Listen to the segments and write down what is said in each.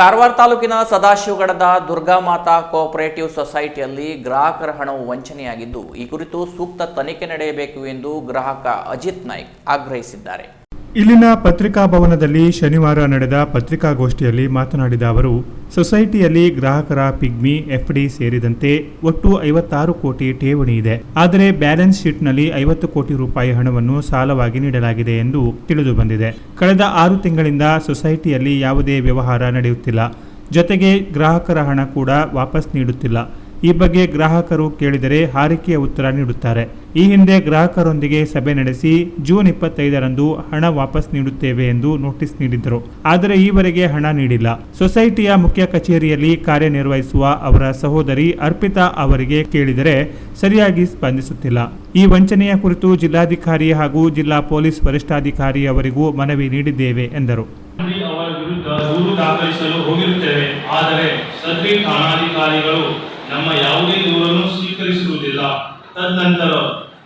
ಕಾರವಾರ ತಾಲೂಕಿನ ಸದಾಶಿವಗಡದ ದುರ್ಗಾಮಾತಾ ಕೋಆಪರೇಟಿವ್ ಸೊಸೈಟಿಯಲ್ಲಿ ಗ್ರಾಹಕರ ಹಣವು ವಂಚನೆಯಾಗಿದ್ದು, ಈ ಕುರಿತು ಸೂಕ್ತ ತನಿಖೆ ನಡೆಯಬೇಕು ಎಂದು ಗ್ರಾಹಕ ಅಜಿತ್ ನಾಯ್ಕ್ ಆಗ್ರಹಿಸಿದ್ದಾರೆ. ಇಲ್ಲಿನ ಪತ್ರಿಕಾ ಭವನದಲ್ಲಿ ಶನಿವಾರ ನಡೆದ ಪತ್ರಿಕಾಗೋಷ್ಠಿಯಲ್ಲಿ ಮಾತನಾಡಿದ ಅವರು, ಸೊಸೈಟಿಯಲ್ಲಿ ಗ್ರಾಹಕರ ಪಿಗ್ಮಿ ಎಫ್ಡಿ ಸೇರಿದಂತೆ ಒಟ್ಟು ಐವತ್ತಾರು ಕೋಟಿ ಠೇವಣಿ ಇದೆ. ಆದರೆ ಬ್ಯಾಲೆನ್ಸ್ ಶೀಟ್ನಲ್ಲಿ ಐವತ್ತು ಕೋಟಿ ರೂಪಾಯಿ ಹಣವನ್ನು ಸಾಲವಾಗಿ ನೀಡಲಾಗಿದೆ ಎಂದು ತಿಳಿದು ಬಂದಿದೆ. ಕಳೆದ ಆರು ತಿಂಗಳಿಂದ ಸೊಸೈಟಿಯಲ್ಲಿ ಯಾವುದೇ ವ್ಯವಹಾರ ನಡೆಯುತ್ತಿಲ್ಲ. ಜೊತೆಗೆ ಗ್ರಾಹಕರ ಹಣ ಕೂಡ ವಾಪಸ್ ನೀಡುತ್ತಿಲ್ಲ. ಈ ಬಗ್ಗೆ ಗ್ರಾಹಕರು ಕೇಳಿದರೆ ಹಾರಿಕೆಯ ಉತ್ತರ ನೀಡುತ್ತಾರೆ. ಈ ಹಿಂದೆ ಗ್ರಾಹಕರೊಂದಿಗೆ ಸಭೆ ನಡೆಸಿ ಜೂನ್ ಇಪ್ಪತ್ತೈದರಂದು ಹಣ ವಾಪಸ್ ನೀಡುತ್ತೇವೆ ಎಂದು ನೋಟಿಸ್ ನೀಡಿದ್ದರು. ಆದರೆ ಈವರೆಗೆ ಹಣ ನೀಡಿಲ್ಲ. ಸೊಸೈಟಿಯ ಮುಖ್ಯ ಕಚೇರಿಯಲ್ಲಿ ಕಾರ್ಯನಿರ್ವಹಿಸುವ ಅವರ ಸಹೋದರಿ ಅರ್ಪಿತಾ ಅವರಿಗೆ ಕೇಳಿದರೆ ಸರಿಯಾಗಿ ಸ್ಪಂದಿಸುತ್ತಿಲ್ಲ. ಈ ವಂಚನೆಯ ಕುರಿತು ಜಿಲ್ಲಾಧಿಕಾರಿ ಹಾಗೂ ಜಿಲ್ಲಾ ಪೊಲೀಸ್ ವರಿಷ್ಠಾಧಿಕಾರಿ ಅವರಿಗೂ ಮನವಿ ನೀಡಿದ್ದೇವೆ ಎಂದರು. ದೂರು ದಾಖಲಿಸಲು ಹೋಗಿರುತ್ತೇವೆ. ಆದರೆ ಸದ್ರಿ ಠಾಣಾಧಿಕಾರಿಗಳು ನಮ್ಮ ಯಾವುದೇ ದೂರನ್ನು ಸ್ವೀಕರಿಸುವುದಿಲ್ಲ. ತದನಂತರ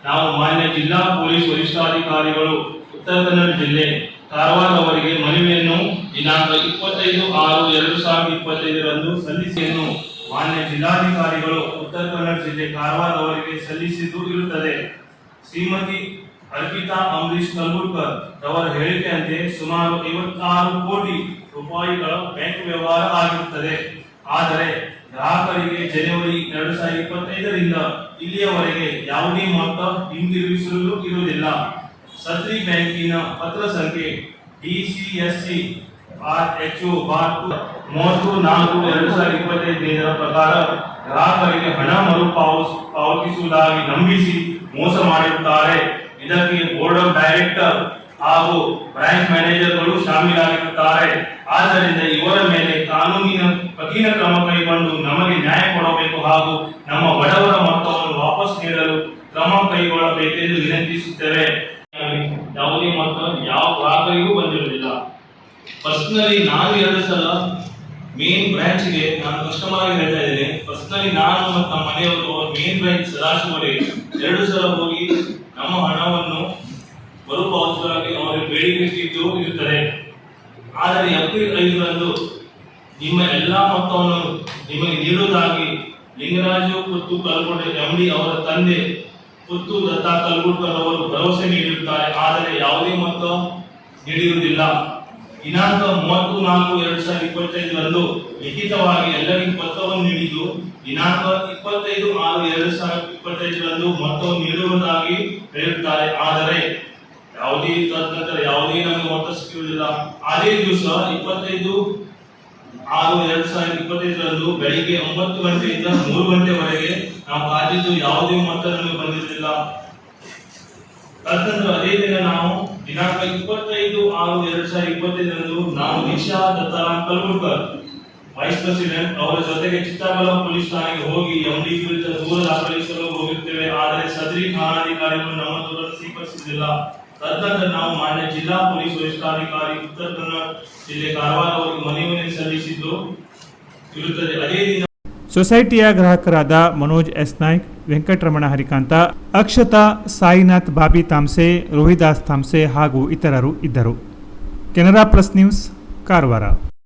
ನಾವು ಮಾನ್ಯ ಜಿಲ್ಲಾ ಪೊಲೀಸ್ ವರಿಷ್ಠಾಧಿಕಾರಿಗಳು ಉತ್ತರ ಕನ್ನಡ ಜಿಲ್ಲೆ ಕಾರವಾರ ಅವರಿಗೆ ಮನವಿಯನ್ನು ದಿನಾಂಕ ಇಪ್ಪತ್ತೈದು ಆರು ಎರಡು ಸಾವಿರದ ಇಪ್ಪತ್ತೈದರಂದು ಸಲ್ಲಿಸಿಯನ್ನು ಮಾನ್ಯ ಜಿಲ್ಲಾಧಿಕಾರಿಗಳು ಉತ್ತರ ಕನ್ನಡ ಜಿಲ್ಲೆ ಕಾರವಾರ ಅವರಿಗೆ ಸಲ್ಲಿಸಿದ್ದು ಇರುತ್ತದೆ. ಶ್ರೀಮತಿ ಅರ್ಪಿತಾ ಅಂಬರೀಶ್ ಅವರ ಹೇಳಿಕೆಯಂತೆ ಸುಮಾರು ಐವತ್ತಾರು ಕೋಟಿ ರೂಪಾಯಿಗಳ ಬ್ಯಾಂಕ್ ವ್ಯವಹಾರ ಆಗಿರುತ್ತದೆ. ಆದರೆ ಗ್ರಾಹಕರಿಗೆ ಜನವರಿ ಎರಡು ಸಾವಿರದ ಇಪ್ಪತ್ತೈದರಿಂದ ಇಲ್ಲಿಯವರೆಗೆ ಯಾವುದೇ ಮೊತ್ತ ಹಿಂದಿರುಗಿಸಲು ಇರುವುದಿಲ್ಲ. ಸದ್ರಿ ಬ್ಯಾಂಕಿನ ಪತ್ರ ಸಂಖ್ಯೆ ಡಿಸಿಎಸ್ಸಿ ಆರ್ ಎಚ್ ಬಾರ್ ಮೂವತ್ತು ನಾಲ್ಕು ಎರಡು ಸಾವಿರದ ಇಪ್ಪತ್ತೈದರ ಪ್ರಕಾರ ಗ್ರಾಹಕರಿಗೆ ಹಣ ಮರುಪಾವತಿ ಪಾವತಿಸುವುದಾಗಿ ನಂಬಿಸಿ ಮೋಸ ಮಾಡಿರುತ್ತಾರೆ. ಇದಕ್ಕೆ ಬೋರ್ಡ್ ಆಫ್ ಡೈರೆಕ್ಟರ್ ಹಾಗೂ ಬ್ರಾಂಚ್ ಮ್ಯಾನೇಜರ್ಗಳು ಶಾಮೀಲಾಗಿರುತ್ತಾರೆ. ಆದ್ದರಿಂದ ಇವರ ಮೇಲೆ ಕಾನೂನಿನ ಕಠಿಣ ಕ್ರಮ ಕೈಗೊಂಡು ನಮಗೆ ನ್ಯಾಯ ಕೊಡಬೇಕು ಹಾಗೂ ನಮ್ಮ ಬಡವರ ಮೊತ್ತವನ್ನು ವಾಪಸ್ ನೀಡಲು ಕ್ರಮ ಕೈಗೊಳ್ಳಬೇಕೆಂದು ವಿನಂತಿಸುತ್ತೇವೆ. ಯಾವುದೇ ಮೊತ್ತ ಯಾವ ಭಾಗವೂ ಬಂದಿರಲಿಲ್ಲ ಪರ್ಸನಲಿ ನಾನು ಎರಡು ಸಲ ಮೇನ್ ಬ್ರಾಂಚ್ಗೆ ನಾನು ಕಸ್ಟಮರ್ ಆಗಿ ಹೇಳ್ತಾ ಇದ್ದೇನೆ. ಪರ್ಸ್ನಲಿ ನಾನು ಮತ್ತು ನಮ್ಮ ಮನೆಯವರು ಮೇನ್ ಬ್ರಾಂಚ್ ಸದಾಶಿವರಿಗೆ ಎರಡು ಸಲ ಹೋಗಿ ನಮ್ಮ ಹಣವನ್ನು ಮರುಪಾವತಿಸುವಾಗಿ ಅವರಿಗೆ ಬೇಡಿಕೆ ಇಟ್ಟು ಇರುತ್ತದೆ ಆದರೆ ಏಪ್ರಿಲ್ ಐದರಂದು ನಿಮ್ಮ ಎಲ್ಲಾ ಮೊತ್ತವನ್ನು ನಿಮಗೆ ನೀಡುವುದಾಗಿ ಲಿಂಗರಾಜು ಪುತ್ತು ಕಲ್ಗುಡೆ ಎಂಡಿ ಅವರ ತಂದೆ ಪುತ್ತು ದತ್ತ ಕಲ್ಗುಡ್ಕರ್ ಅವರು ಭರವಸೆ ನೀಡಿರುತ್ತಾರೆ. ಆದರೆ ಯಾವುದೇ ಮೊತ್ತ ನೀಡಿರುವುದಿಲ್ಲ. ದಿನಾಂಕ ಮೂವತ್ತು ನಾಲ್ಕು ಎರಡ್ ಸಾವಿರದ ಇಪ್ಪತ್ತೈದರಂದು ಲಿಖಿತವಾಗಿ ಎಲ್ಲರಿಗೂ ಪತ್ರವನ್ನು ನೀಡಿದ್ದು, ದಿನಾಂಕ ಇಪ್ಪತ್ತೈದು ಆರು ಎರಡ್ ಸಾವಿರದ ಇಪ್ಪತ್ತೈದರಂದು ಮೊತ್ತವನ್ನು ನೀಡುವುದಾಗಿ ಹೇಳುತ್ತಾರೆ ಆದರೆ, ಯಾವುದೇ ತದನಂತರ ಯಾವುದೇ ನಮಗೆ ಮೊತ್ತ ಸಿಕ್ಕಿರುವುದಿಲ್ಲ ಅದೇ ದಿವಸ ಇಪ್ಪತ್ತೈದು ಆರು ಎರಡ್ ಸಾವಿರದ ಇಪ್ಪತ್ತೈದರಂದು ಬೆಳಿಗ್ಗೆ ಒಂಬತ್ತು ಗಂಟೆಯಿಂದ ಮೂರು ಗಂಟೆವರೆಗೆ ನಾವು ಕಾದಿದ್ದು ಯಾವುದೇ ಮೊತ್ತ ನಮಗೆ ಬಂದಿರಲಿಲ್ಲ. ತದನಂತರ ಅದೇ ದಿನ ನಾವು ದಿನಾಂಕ ಇಪ್ಪತ್ತೈದು ಆರು ಎರಡ್ ಸಾವಿರದ ಇಪ್ಪತ್ತೈದರಂದು ನಾವು ನಿಶಾ ದತ್ತಾರಾಮ್ ಕಲ್ಬುರ್ಕರ್ ವೈಸ್ ಪ್ರೆಸಿಡೆಂಟ್ ಅವರ ಜೊತೆಗೆ ಚಿತ್ತಾಬಲ ಪೊಲೀಸ್ ಠಾಣೆಗೆ ಹೋಗಿ ಎಂಡಿ ಕುರಿತ ದೂರ ದಾಖಲಿಸಲು ಹೋಗಿರ್ತೇವೆ ಆದರೆ ಸದರಿ ಠಾಣಾಧಿಕಾರಿಗಳು ನಮ್ಮ ದೂರ ಸ್ವೀಕರಿಸುವುದಿಲ್ಲ ತದನಂತರ ನಾವು ಮಾನ್ಯ ಜಿಲ್ಲಾ ಪೊಲೀಸ್ ವರಿಷ್ಠಾಧಿಕಾರಿ ಉತ್ತರ ಕನ್ನಡ ಜಿಲ್ಲೆ ಕಾರವಾರ ಅವರಿಗೆ ಮನವಿಯನ್ನು ಸಲ್ಲಿಸಿದ್ದು ಇರುತ್ತದೆ. ಅದೇ ದಿನ ಸೊಸೈಟಿಯ ಗ್ರಾಹಕರಾದ ಮನೋಜ್ ಎಸ್ ನಾಯ್ಕ್, ವೆಂಕಟರಮಣ ಹರಿಕಾಂತ, ಅಕ್ಷತಾ, ಸಾಯಿನಾಥ್, ಬಾಬಿ ತಾಮ್ಸೆ, ರೋಹಿದಾಸ್ ತಾಮ್ಸೆ ಹಾಗೂ ಇತರರು ಇದ್ದರು. Canara plus news, Karwar.